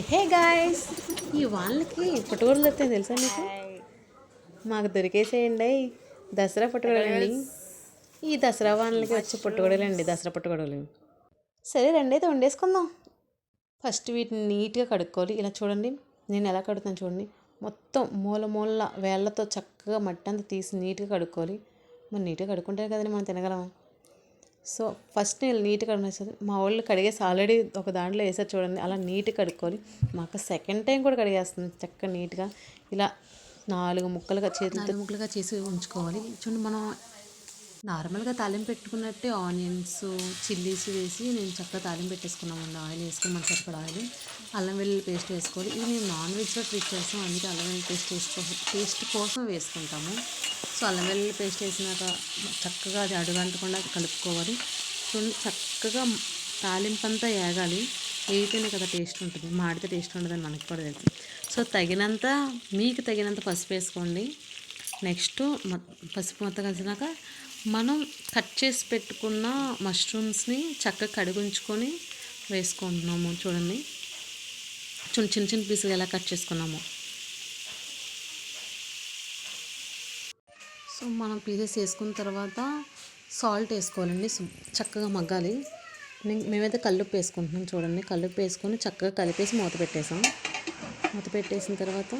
Hey guys ఈ వాళ్ళకి పుట్టుగోడలు వస్తాయి తెలుసా మీకు? మాకు దొరికేసేయండి. దసరా పుట్టుగోడలండి ఈ దసరా వాళ్ళకి వచ్చే పుట్టుగోడలండి దసరా పుట్టుగోడలు సరే రండి అయితే వండేసుకుందాం. ఫస్ట్ వీటిని నీట్గా కడుక్కోవాలి. ఇలా చూడండి నేను ఎలా కడుగుతాను చూడండి. మొత్తం మూల మూల వేళ్ళతో చక్కగా మట్టి అంతా తీసి నీట్గా కడుక్కోవాలి. మరి నీట్గా కడుక్కుంటారు కదండి మనం తినగలం సో ఫస్ట్ నేను నీట్గా కడిగేసాను మా వాళ్ళు కడిగేసి ఆల్రెడీ ఒక దాంట్లో వేసారు చూడండి అలా నీట్గా కడుక్కోవాలి మా అక్క సెకండ్ టైం కూడా కడిగేస్తుంది చక్కగా నీట్గా. ఇలా నాలుగు ముక్కలుగా చేతులతో ముక్కలుగా చేసి ఉంచుకోవాలి. చూడండి మనం నార్మల్గా తాలింపు పెట్టుకున్నట్టే ఆనియన్స్ చిల్లీస్ వేసి నేను చక్కగా తాలింపు పెట్టేసుకున్నామండి ఆయిల్ వేసుకుని మన సరిపడా ఆయిల్ అల్లం వెల్లుల్లి పేస్ట్ వేసుకోవాలి. ఇది మేము నాన్ వెజ్లో ట్రీట్ చేస్తాం. అందుకే అల్లం వెల్లుల్లి పేస్ట్ వేసుకో టేస్ట్ కోసం వేసుకుంటాము. సో అల్లం వెల్లుల్లి పేస్ట్ వేసినాక చక్కగా అది అడుగంటకుండా కలుపుకోవాలి. చూడండి చక్కగా తాలింపు అంతా వేగాలి వేగితేనే కదా టేస్ట్ ఉంటుంది. మాడితే టేస్ట్ ఉండదని మనకి కూడా తెలుసు. సో తగినంత మీకు తగినంత పసుపు వేసుకోండి. నెక్స్ట్ పసుపు మొత్తం కలిసినాక మనం కట్ చేసి పెట్టుకున్న మష్రూమ్స్ని చక్కగా కడిగించుకొని వేసుకుంటున్నాము. చూడండి. చిన్న చిన్న చిన్న పీసులు ఎలా కట్ చేసుకున్నాము. సో మనం పీసెస్ వేసుకున్న తర్వాత సాల్ట్ వేసుకోవాలండి. చక్కగా మగ్గాలి. మేమైతే కల్లుప్పు వేసుకుంటున్నాం చూడండి. కల్లుప్పు వేసుకొని చక్కగా కలిపేసి మూత పెట్టేసాం. మూత పెట్టేసిన తర్వాత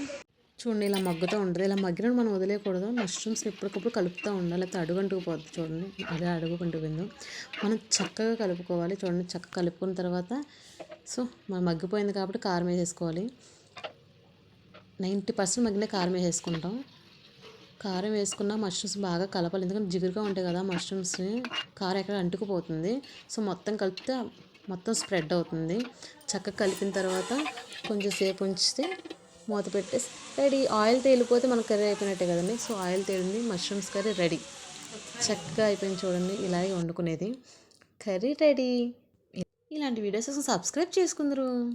చూడండి ఇలా మగ్గుతూ ఉంటుంది. ఇలా మగ్గినప్పుడు మనం వదిలేయకూడదు. మష్రూమ్స్ ఎప్పటికప్పుడు కలుపుతూ ఉండాలి. అయితే అడుగంటుకు పోతుంది చూడండి. అదే అడుగుకుంటుపోయిందో మనం చక్కగా కలుపుకోవాలి చూడండి. చక్కగా కలుపుకున్న తర్వాత సో మనం మగ్గిపోయింది కాబట్టి కారం వేసేసుకోవాలి. నైంటీ పర్సెంట్ మగ్గిన కారం వేసేసుకుంటాం. కారం వేసుకున్న మష్రూమ్స్ బాగా కలపాలి. ఎందుకంటే జిగురుగా ఉంటాయి కదా మష్రూమ్స్ని కారం ఎక్కడ అంటుకుపోతుంది. సో మొత్తం కలిపితే మొత్తం స్ప్రెడ్ అవుతుంది. చక్కగా కలిపిన తర్వాత కొంచెం సేపు ఉంచితే మూత పెట్టేసి రెడీ. ఆయిల్ తేలిపోతే మనకు కర్రీ అయిపోయినట్టే కదండి. సో ఆయిల్ తేలింది మష్రూమ్స్ కర్రీ రెడీ. చక్కగా అయిపోయింది చూడండి ఇలాగే వండుకునేది. Curry ready. ఇలాంటి వీడియోస్ సబ్స్క్రైబ్ చేసుకుందరు.